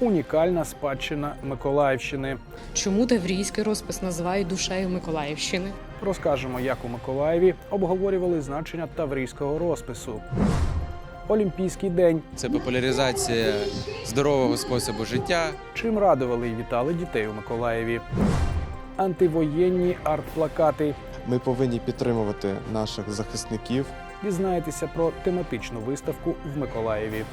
унікальна спадщина Миколаївщини. Чому таврійський розпис називають душею Миколаївщини? Розкажемо, як у Миколаєві обговорювали значення таврійського розпису. Олімпійський день. Це популяризація здорового способу життя. Чим радували і вітали дітей у Миколаєві. Антивоєнні арт-плакати. Ми повинні підтримувати наших захисників. Дізнаєтеся про тематичну виставку в Миколаєві.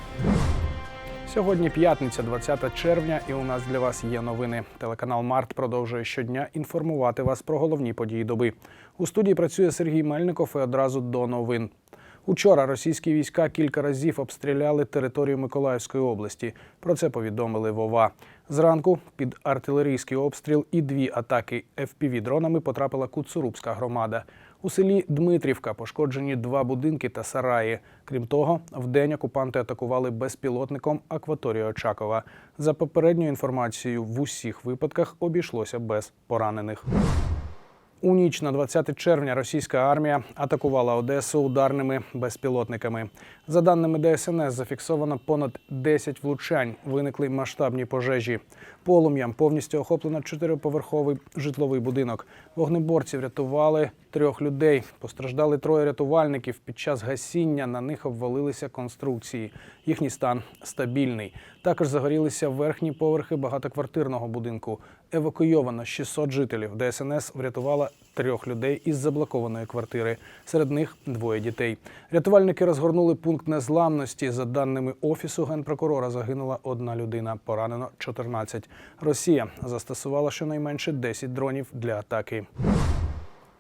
Сьогодні п'ятниця, 20 червня, і у нас для вас є новини. Телеканал Март продовжує щодня інформувати вас про головні події доби. У студії працює Сергій Мельников і одразу до новин. Учора російські війська кілька разів обстріляли територію Миколаївської області. Про це повідомили Вова. Зранку під артилерійський обстріл і дві атаки fpv дронами потрапила Куцурубська громада. У селі Дмитрівка пошкоджені два будинки та сараї. Крім того, вдень окупанти атакували безпілотником акваторію Очакова. За попередньою інформацією, в усіх випадках обійшлося без поранених. У ніч на 20 червня російська армія атакувала Одесу ударними безпілотниками. За даними ДСНС, зафіксовано понад 10 влучань. Виникли масштабні пожежі. Полум'ям повністю охоплено чотириповерховий житловий будинок. Вогнеборці врятували трьох людей. Постраждали троє рятувальників. Під час гасіння на них обвалилися конструкції. Їхній стан стабільний. Також загорілися верхні поверхи багатоквартирного будинку. Евакуйовано 600 жителів. ДСНС врятувала трьох людей із заблокованої квартири. Серед них двоє дітей. Рятувальники розгорнули пункт незламності. За даними офісу генпрокурора, загинула одна людина, поранено 14. Росія застосувала щонайменше 10 дронів для атаки.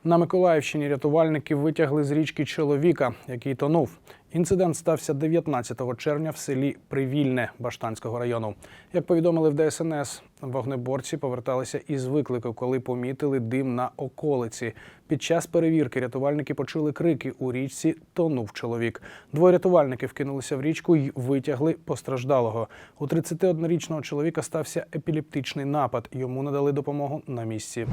На Миколаївщині рятувальники витягли з річки чоловіка, який тонув. Інцидент стався 19 червня в селі Привільне Баштанського району. Як повідомили в ДСНС, вогнеборці поверталися із виклику, коли помітили дим на околиці. Під час перевірки рятувальники почули крики у річці Тонув чоловік. Двоє рятувальників кинулися в річку і витягли постраждалого. У 31-річного чоловіка стався епілептичний напад. Йому надали допомогу на місці.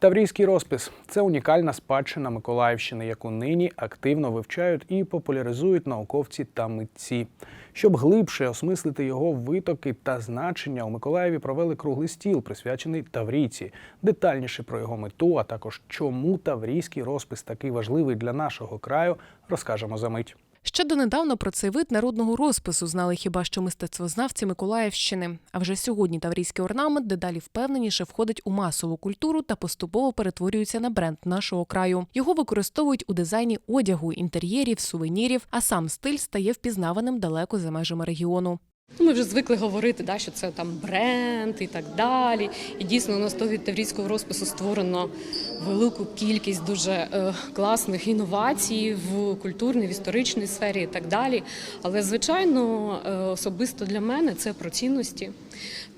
Таврійський розпис це унікальна спадщина Миколаївщини, яку нині активно вивчають і популяризують науковці та митці. Щоб глибше осмислити його витоки та значення, у Миколаєві провели круглий стіл, присвячений Таврійці. Детальніше про його мету, а також чому таврійський розпис такий важливий для нашого краю, розкажемо за мить. Ще донедавна про цей вид народного розпису знали хіба що мистецтвознавці Миколаївщини. А вже сьогодні таврійський орнамент дедалі впевненіше входить у масову культуру та поступово перетворюється на бренд нашого краю. Його використовують у дизайні одягу, інтер'єрів, сувенірів, а сам стиль стає впізнаваним далеко за межами регіону. Ну, Ми вже звикли говорити, да, що це там бренд і так далі. І дійсно то від таврійського розпису створено велику кількість дуже е, класних інновацій в культурній, в історичній сфері і так далі. Але звичайно, е, особисто для мене це про цінності.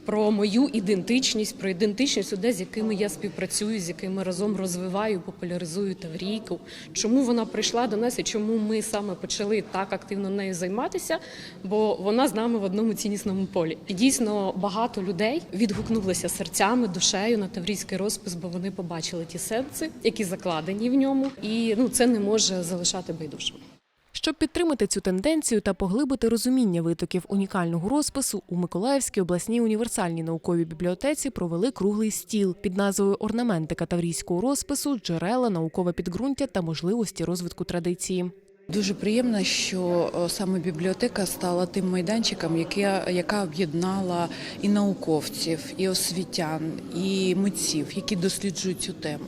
Про мою ідентичність, про ідентичність людей, з якими я співпрацюю, з якими разом розвиваю, популяризую Таврійку. Чому вона прийшла до нас і чому ми саме почали так активно нею займатися? Бо вона з нами в одному ціннісному полі. І дійсно багато людей відгукнулися серцями, душею на таврійський розпис, бо вони побачили ті сенси, які закладені в ньому, і ну це не може залишати байдужим. Щоб підтримати цю тенденцію та поглибити розуміння витоків унікального розпису, у Миколаївській обласній універсальній науковій бібліотеці провели круглий стіл під назвою Орнаментика таврійського розпису, джерела, наукове підґрунтя та можливості розвитку традиції. Дуже приємно, що саме бібліотека стала тим майданчиком, яке, яка об'єднала і науковців, і освітян, і митців, які досліджують цю тему.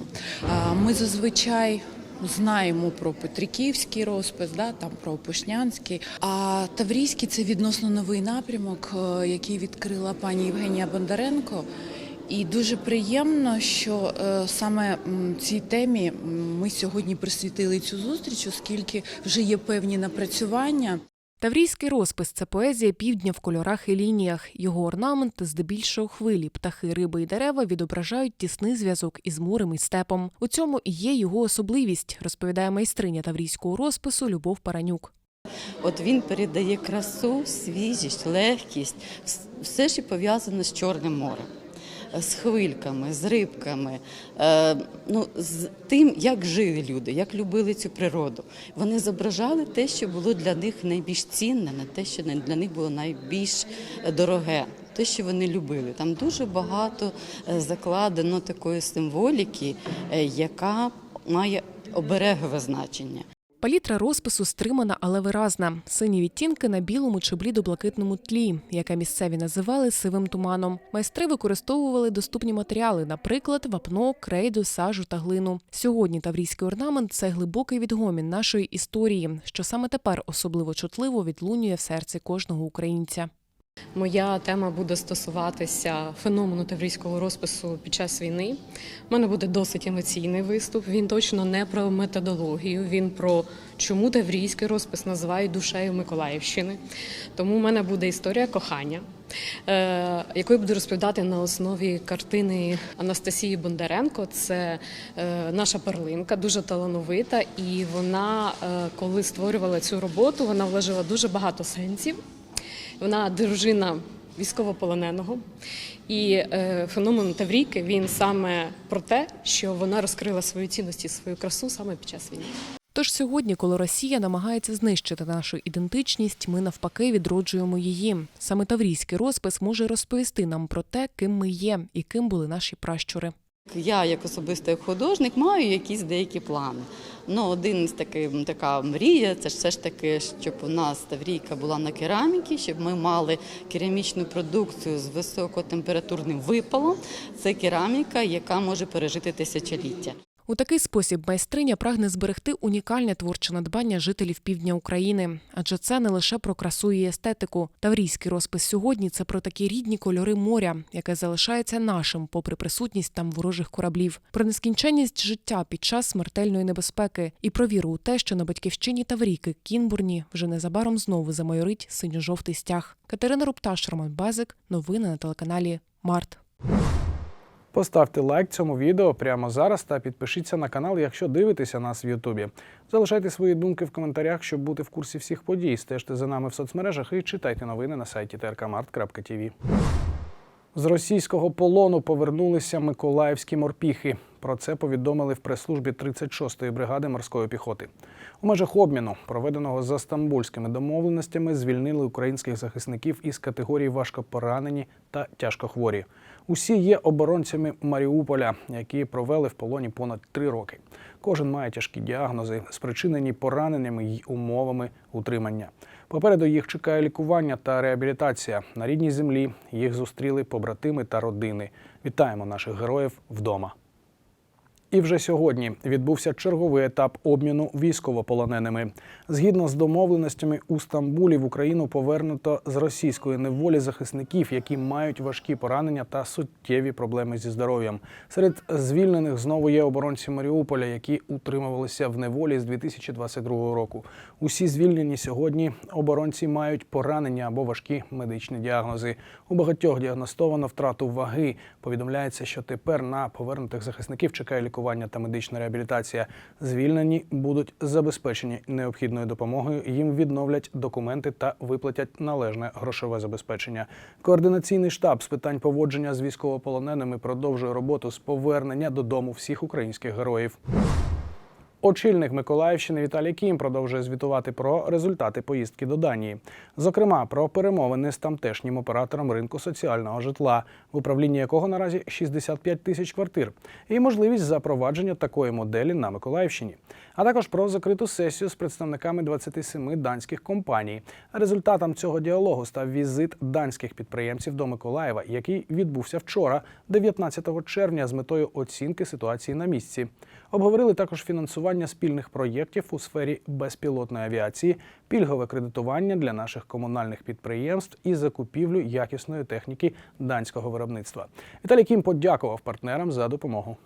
Ми зазвичай. Знаємо про Петриківський розпис, да, там про Опушнянський. А Таврійський це відносно новий напрямок, е, який відкрила пані Євгенія Бондаренко. І дуже приємно, що е, саме цій темі ми сьогодні присвятили цю зустріч, оскільки вже є певні напрацювання. Таврійський розпис це поезія півдня в кольорах і лініях. Його орнамент здебільшого хвилі, птахи, риби і дерева відображають тісний зв'язок із морем і степом. У цьому і є його особливість, розповідає майстриня таврійського розпису Любов Паранюк. От він передає красу, свіжість, легкість, вс- все, що пов'язане з Чорним морем. З хвильками, з рибками, е, ну, з тим, як жили люди, як любили цю природу. Вони зображали те, що було для них найбільш цінне, на те, що для них було найбільш дороге. Те, що вони любили, там дуже багато е, закладено такої символіки, е, яка має оберегове значення. Палітра розпису стримана, але виразна. Сині відтінки на білому чи блідо-блакитному тлі, яке місцеві називали сивим туманом. Майстри використовували доступні матеріали, наприклад, вапно, крейду, сажу та глину. Сьогодні таврійський орнамент це глибокий відгомін нашої історії, що саме тепер особливо чутливо відлунює в серці кожного українця. Моя тема буде стосуватися феномену таврійського розпису під час війни. У мене буде досить емоційний виступ. Він точно не про методологію, він про чому таврійський розпис називають душею Миколаївщини. Тому в мене буде історія кохання, е, яку я буду розповідати на основі картини Анастасії Бондаренко. Це е, наша перлинка, дуже талановита, і вона, е, коли створювала цю роботу, вона вложила дуже багато сенсів. Вона дружина військовополоненого. І е, феномен Таврійки він саме про те, що вона розкрила свої цінності, свою красу саме під час війни. Тож сьогодні, коли Росія намагається знищити нашу ідентичність, ми навпаки відроджуємо її. Саме таврійський розпис може розповісти нам про те, ким ми є і ким були наші пращури. Я, як особистий художник, маю якісь деякі плани. Ну, один з таких така мрія це ж все ж таки, щоб у нас Таврійка була на кераміки, щоб ми мали керамічну продукцію з високотемпературним випалом. Це кераміка, яка може пережити тисячоліття. У такий спосіб майстриня прагне зберегти унікальне творче надбання жителів півдня України, адже це не лише про красу і естетику. Таврійський розпис сьогодні це про такі рідні кольори моря, яке залишається нашим, попри присутність там ворожих кораблів, про нескінченність життя під час смертельної небезпеки і про віру у те, що на батьківщині Таврійки Кінбурні вже незабаром знову замайорить синьо-жовтий стяг. Катерина Рупташ, Роман Базик. Новини на телеканалі Март. Поставте лайк цьому відео прямо зараз та підпишіться на канал, якщо дивитеся нас в Ютубі. Залишайте свої думки в коментарях, щоб бути в курсі всіх подій. Стежте за нами в соцмережах і читайте новини на сайті trkmart.tv. З російського полону повернулися миколаївські морпіхи. Про це повідомили в прес-службі 36-ї бригади морської піхоти. У межах обміну, проведеного за стамбульськими домовленостями, звільнили українських захисників із категорії важкопоранені та тяжкохворі. Усі є оборонцями Маріуполя, які провели в полоні понад три роки. Кожен має тяжкі діагнози, спричинені пораненнями й умовами утримання. Попереду їх чекає лікування та реабілітація. На рідній землі їх зустріли побратими та родини. Вітаємо наших героїв вдома. І вже сьогодні відбувся черговий етап обміну військовополоненими. Згідно з домовленостями у Стамбулі в Україну повернуто з російської неволі захисників, які мають важкі поранення та суттєві проблеми зі здоров'ям. Серед звільнених знову є оборонці Маріуполя, які утримувалися в неволі з 2022 року. Усі звільнені сьогодні оборонці мають поранення або важкі медичні діагнози. У багатьох діагностовано втрату ваги. Повідомляється, що тепер на повернутих захисників чекає лікування та медична реабілітація. Звільнені будуть забезпечені необхідною допомогою. Їм відновлять документи та виплатять належне грошове забезпечення. Координаційний штаб з питань поводження з військовополоненими продовжує роботу з повернення додому всіх українських героїв. Очільник Миколаївщини Віталій Кім продовжує звітувати про результати поїздки до Данії, зокрема про перемовини з тамтешнім оператором ринку соціального житла, в управлінні якого наразі 65 тисяч квартир, і можливість запровадження такої моделі на Миколаївщині, а також про закриту сесію з представниками 27 данських компаній. Результатом цього діалогу став візит данських підприємців до Миколаєва, який відбувся вчора, 19 червня, з метою оцінки ситуації на місці. Обговорили також фінансування спільних проєктів у сфері безпілотної авіації, пільгове кредитування для наших комунальних підприємств і закупівлю якісної техніки данського виробництва. Віталій Кім подякував партнерам за допомогу.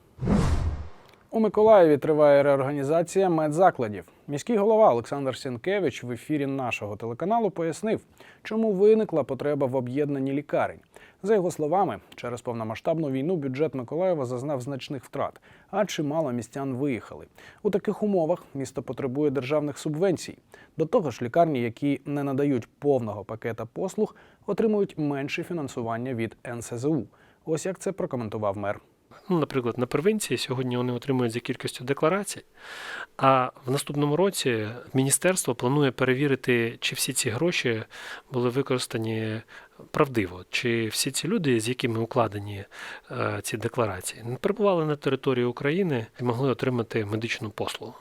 У Миколаєві триває реорганізація медзакладів. Міський голова Олександр Сінкевич в ефірі нашого телеканалу пояснив, чому виникла потреба в об'єднанні лікарень. За його словами, через повномасштабну війну бюджет Миколаєва зазнав значних втрат, а чимало містян виїхали. У таких умовах місто потребує державних субвенцій. До того ж, лікарні, які не надають повного пакета послуг, отримують менше фінансування від НСЗУ. Ось як це прокоментував мер. Ну, наприклад, на первинці сьогодні вони отримують за кількістю декларацій, а в наступному році міністерство планує перевірити, чи всі ці гроші були використані правдиво, чи всі ці люди, з якими укладені е, ці декларації, не перебували на території України і могли отримати медичну послугу.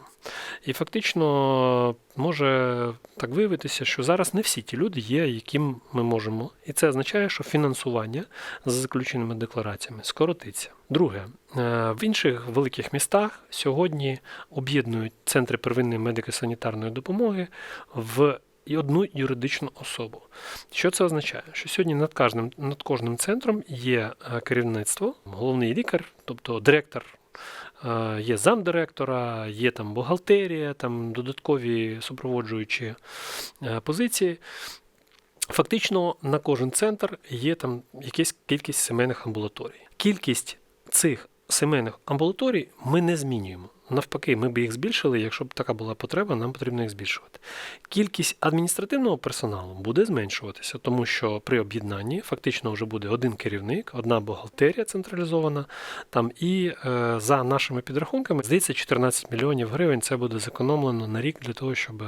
І фактично може так виявитися, що зараз не всі ті люди є, яким ми можемо. І це означає, що фінансування за заключеними деклараціями скоротиться. Друге, е, в інших великих містах сьогодні об'єднують центри первинної медико-санітарної допомоги в і одну юридичну особу. Що це означає? Що сьогодні над кожним, над кожним центром є е, керівництво, головний лікар, тобто директор. е, Є замдиректора, є там бухгалтерія, там додаткові супроводжуючі е, позиції. Фактично на кожен центр є там якась кількість сімейних амбулаторій. Кількість цих сімейних амбулаторій ми не змінюємо. Навпаки, ми б їх збільшили, якщо б така була потреба, нам потрібно їх збільшувати. Кількість адміністративного персоналу буде зменшуватися, тому що при об'єднанні фактично вже буде один керівник, одна бухгалтерія централізована. Там і е, за нашими підрахунками, здається, 14 мільйонів гривень це буде зекономлено на рік для того, щоб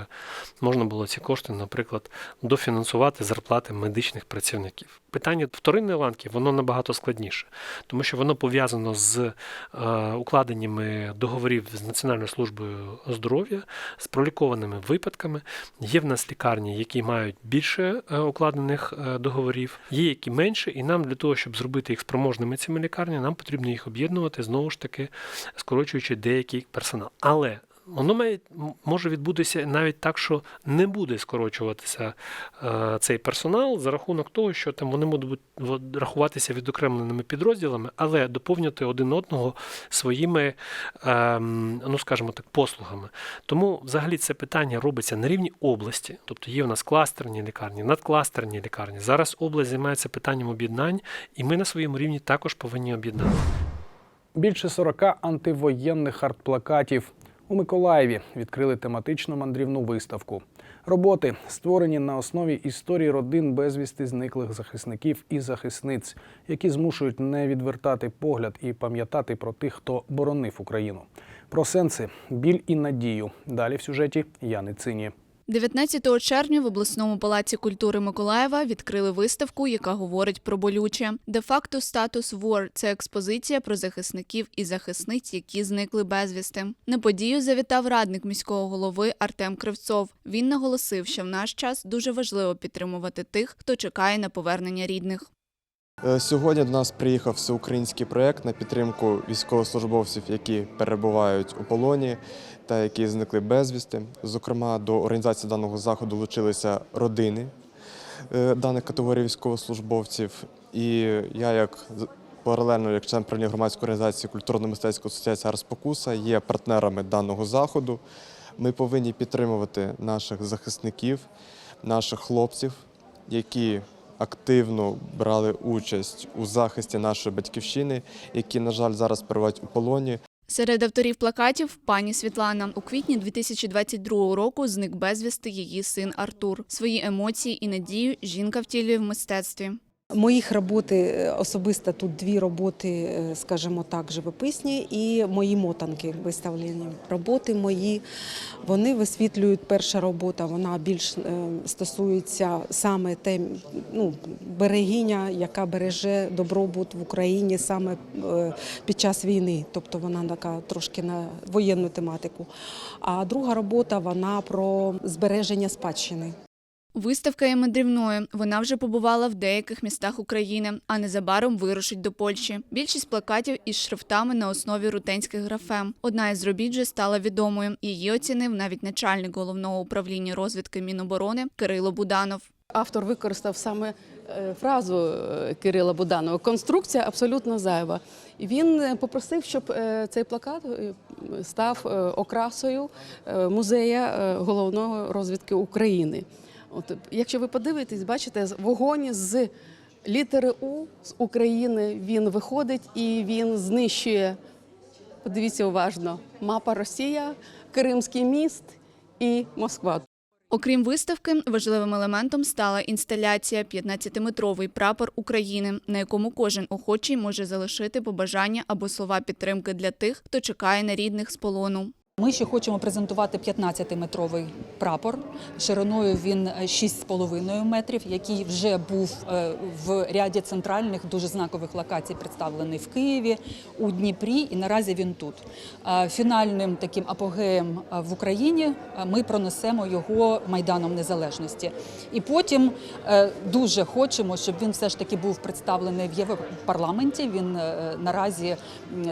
можна було ці кошти, наприклад, дофінансувати зарплати медичних працівників. Питання вторинної ланки воно набагато складніше, тому що воно пов'язано з е, укладеннями договорів з Національною службою здоров'я, з пролікованими випадками. Є в нас лікарні, які мають більше е, укладених е, договорів, є які менше, і нам для того, щоб зробити їх спроможними цими лікарнями, нам потрібно їх об'єднувати знову ж таки, скорочуючи деякий персонал. Але Воно має може відбутися навіть так, що не буде скорочуватися е, цей персонал за рахунок того, що там вони будуть рахуватися відокремленими підрозділами, але доповнювати один одного своїми, ем, ну скажімо так, послугами. Тому взагалі це питання робиться на рівні області, тобто є в нас кластерні лікарні, надкластерні лікарні. Зараз область займається питанням об'єднань, і ми на своєму рівні також повинні об'єднати. Більше 40 антивоєнних артплакатів у Миколаєві відкрили тематичну мандрівну виставку. Роботи створені на основі історії родин безвісти зниклих захисників і захисниць, які змушують не відвертати погляд і пам'ятати про тих, хто боронив Україну. Про сенси, біль і надію. Далі в сюжеті Яни Цині. 19 червня в обласному палаці культури Миколаєва відкрили виставку, яка говорить про болюче. Де-факто статус вор – це експозиція про захисників і захисниць, які зникли безвісти. На подію завітав радник міського голови Артем Кривцов. Він наголосив, що в наш час дуже важливо підтримувати тих, хто чекає на повернення рідних. Е, Сьогодні до нас приїхав всеукраїнський проєкт на підтримку військовослужбовців, які перебувають у полоні та які зникли безвісти. Зокрема, до організації даного заходу долучилися родини е, даних категорій військовослужбовців. І я, як паралельно, як член правління громадської організації культурно-мистецької асоціації «Арспокуса», є партнерами даного заходу. Ми повинні підтримувати наших захисників, наших хлопців, які активно брали участь у захисті нашої батьківщини, які, на жаль, зараз перебувають у полоні. Серед авторів плакатів пані Світлана. У квітні 2022 року зник безвісти її син Артур. Свої емоції і надію жінка втілює в мистецтві. Моїх роботи е, особисто тут дві роботи, е, скажімо так, живописні, і мої мотанки виставлені. Роботи мої вони висвітлюють. Перша робота вона більш е, стосується саме те, ну, берегиня, яка береже добробут в Україні саме під час війни. Тобто вона така трошки на воєнну тематику. А друга робота вона про збереження спадщини. Виставка є мандрівною. Вона вже побувала в деяких містах України, а незабаром вирушить до Польщі. Більшість плакатів із шрифтами на основі рутенських графем. Одна із робіт вже стала відомою. Її оцінив навіть начальник головного управління розвідки Міноборони Кирило Буданов. Автор використав саме е, фразу е, Кирила Буданова Конструкція абсолютно зайва. Він е, попросив, щоб цей плакат став окрасою музея головного розвідки України. От, якщо ви подивитесь, бачите, вогонь з літери У з України він виходить і він знищує. Подивіться уважно: мапа Росія, Кримський міст і Москва. Окрім виставки, важливим елементом стала інсталяція 15-метровий прапор України, на якому кожен охочий може залишити побажання або слова підтримки для тих, хто чекає на рідних з полону. Ми ще хочемо презентувати 15-метровий прапор. Шириною він 6,5 метрів, який вже був е, в ряді центральних дуже знакових локацій представлений в Києві, у Дніпрі, і наразі він тут. Е, Фінальним таким апогеєм е, в Україні е, ми пронесемо його майданом незалежності. І потім е, дуже хочемо, щоб він все ж таки був представлений в Європарламенті. Він е, наразі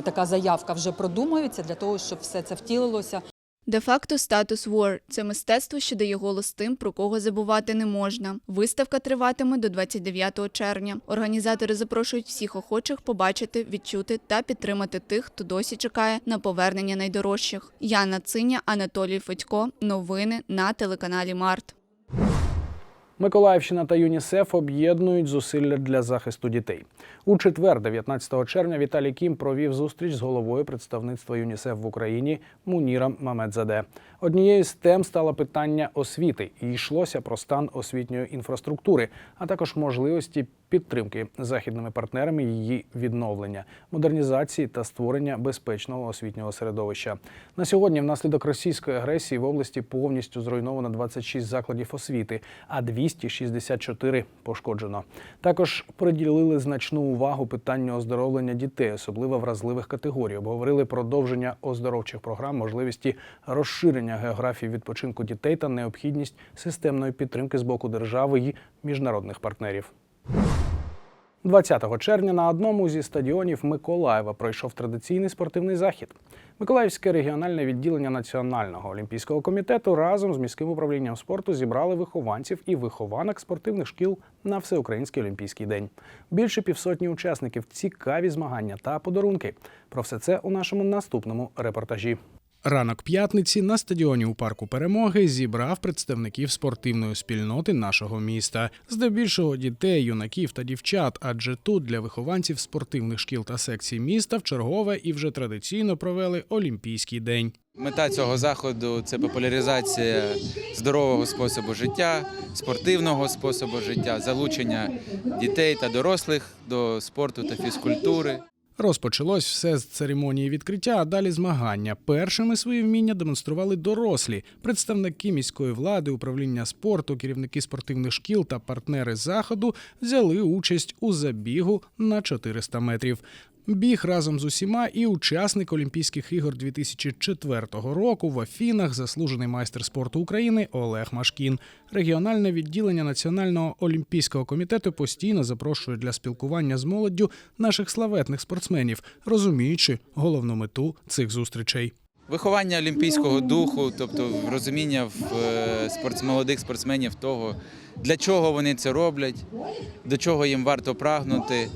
така заявка вже продумується для того, щоб все це втілилося. Де-факто статус War – це мистецтво, що дає голос тим, про кого забувати не можна. Виставка триватиме до 29 червня. Організатори запрошують всіх охочих побачити, відчути та підтримати тих, хто досі чекає на повернення найдорожчих. Яна Циня, Анатолій Федько. Новини на телеканалі Март. Миколаївщина та ЮНІСЕФ об'єднують зусилля для захисту дітей. У четвер, 19 червня, Віталій Кім провів зустріч з головою представництва ЮНІСЕФ в Україні Муніром Мамедзаде. Однією з тем стало питання освіти, і йшлося про стан освітньої інфраструктури, а також можливості підтримки західними партнерами її відновлення, модернізації та створення безпечного освітнього середовища. На сьогодні, внаслідок російської агресії, в області повністю зруйновано 26 закладів освіти, а 264 пошкоджено. Також приділили значну увагу питанню оздоровлення дітей, особливо вразливих категорій. Обговорили продовження оздоровчих програм, можливості розширення географії відпочинку дітей та необхідність системної підтримки з боку держави і міжнародних партнерів. 20 червня на одному зі стадіонів Миколаєва пройшов традиційний спортивний захід. Миколаївське регіональне відділення Національного олімпійського комітету разом з міським управлінням спорту зібрали вихованців і вихованок спортивних шкіл на всеукраїнський олімпійський день. Більше півсотні учасників, цікаві змагання та подарунки. Про все це у нашому наступному репортажі. Ранок п'ятниці на стадіоні у парку перемоги зібрав представників спортивної спільноти нашого міста, здебільшого дітей, юнаків та дівчат. Адже тут для вихованців спортивних шкіл та секцій міста вчергове і вже традиційно провели Олімпійський день. Мета цього заходу це популяризація здорового способу життя, спортивного способу життя, залучення дітей та дорослих до спорту та фізкультури. Розпочалось все з церемонії відкриття, а далі змагання. Першими свої вміння демонстрували дорослі, представники міської влади, управління спорту, керівники спортивних шкіл та партнери заходу взяли участь у забігу на 400 метрів. Біг разом з усіма і учасник Олімпійських ігор 2004 року в Афінах, заслужений майстер спорту України Олег Машкін. Регіональне відділення Національного олімпійського комітету постійно запрошує для спілкування з молоддю наших славетних спортсменів, розуміючи головну мету цих зустрічей. Виховання олімпійського духу, тобто розуміння в е, спорт, молодих спортсменів того, для чого вони це роблять, до чого їм варто прагнути,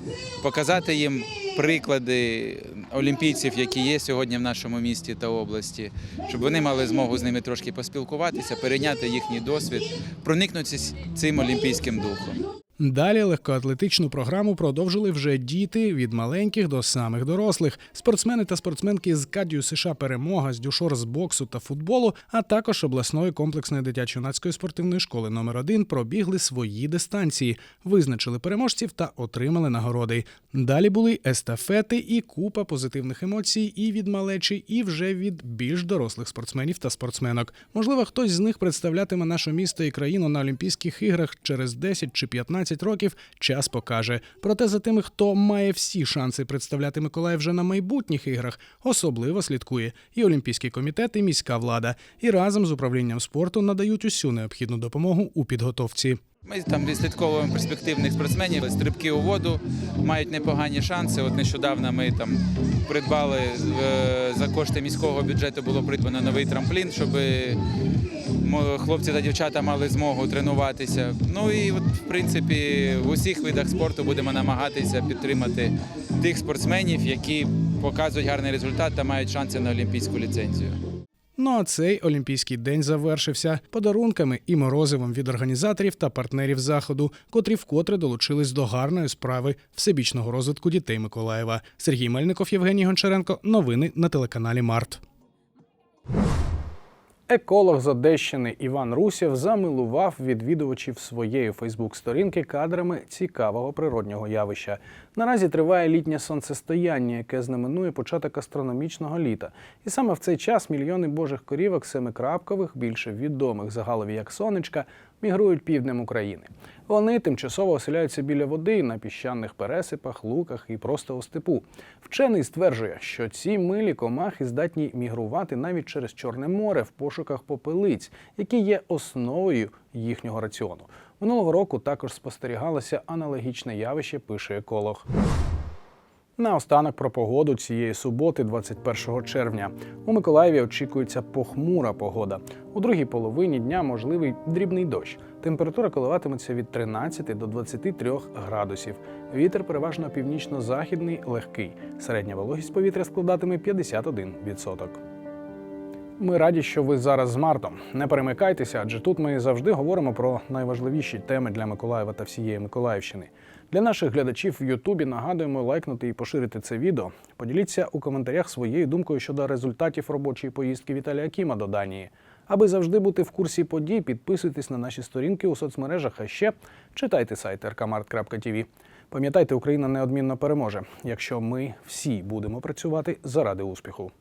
показати їм приклади олімпійців, які є сьогодні в нашому місті та області, щоб вони мали змогу з ними трошки поспілкуватися, перейняти їхній досвід, проникнутися цим олімпійським духом. Далі легкоатлетичну програму продовжили вже діти від маленьких до самих дорослих. Спортсмени та спортсменки з Кадію США Перемога, з Дюшор з боксу та футболу, а також обласної комплексної дитячо-юнацької спортивної школи номер 1 пробігли свої дистанції, визначили переможців та отримали нагороди. Далі були естафети і купа позитивних емоцій і від малечі, і вже від більш дорослих спортсменів та спортсменок. Можливо, хтось з них представлятиме наше місто і країну на Олімпійських іграх через 10 чи 15 років. Час покаже. Проте за тими, хто має всі шанси представляти Миколаїв вже на майбутніх іграх, особливо слідкує і Олімпійський комітет, і міська влада, і разом з управлінням спорту надають усю необхідну допомогу у підготовці. Ми там відслідковуємо перспективних спортсменів, стрибки у воду мають непогані шанси. От нещодавно ми там придбали е, за кошти міського бюджету було придбано новий трамплін, щоб хлопці та дівчата мали змогу тренуватися. Ну і от, в принципі в усіх видах спорту будемо намагатися підтримати тих спортсменів, які показують гарний результат та мають шанси на олімпійську ліцензію. Ну а цей олімпійський день завершився подарунками і морозивом від організаторів та партнерів заходу, котрі вкотре долучились до гарної справи всебічного розвитку дітей Миколаєва. Сергій Мельников, Євгеній Гончаренко. Новини на телеканалі Март. Еколог з Одещини Іван Русєв замилував відвідувачів своєї Фейсбук-сторінки кадрами цікавого природнього явища. Наразі триває літнє сонцестояння, яке знаменує початок астрономічного літа. І саме в цей час мільйони божих корівок семикрапкових, більше відомих загалові як сонечка, мігрують півднем України. Вони тимчасово оселяються біля води на піщаних пересипах, луках і просто у степу. Вчений стверджує, що ці милі комахи здатні мігрувати навіть через Чорне море в пошуках попелиць, які є основою їхнього раціону. Минулого року також спостерігалося аналогічне явище, пише еколог. Наостанок про погоду цієї суботи, 21 червня. У Миколаєві очікується похмура погода. У другій половині дня можливий дрібний дощ. Температура коливатиметься від 13 до 23 градусів. Вітер переважно північно-західний, легкий. Середня вологість повітря складатиме 51%. Ми раді, що ви зараз з Мартом. Не перемикайтеся, адже тут ми завжди говоримо про найважливіші теми для Миколаєва та всієї Миколаївщини. Для наших глядачів в Ютубі нагадуємо лайкнути і поширити це відео. Поділіться у коментарях своєю думкою щодо результатів робочої поїздки Віталія Кіма до Данії. Аби завжди бути в курсі подій, підписуйтесь на наші сторінки у соцмережах, а ще читайте сайт rkmart.tv. Пам'ятайте, Україна неодмінно переможе, якщо ми всі будемо працювати заради успіху.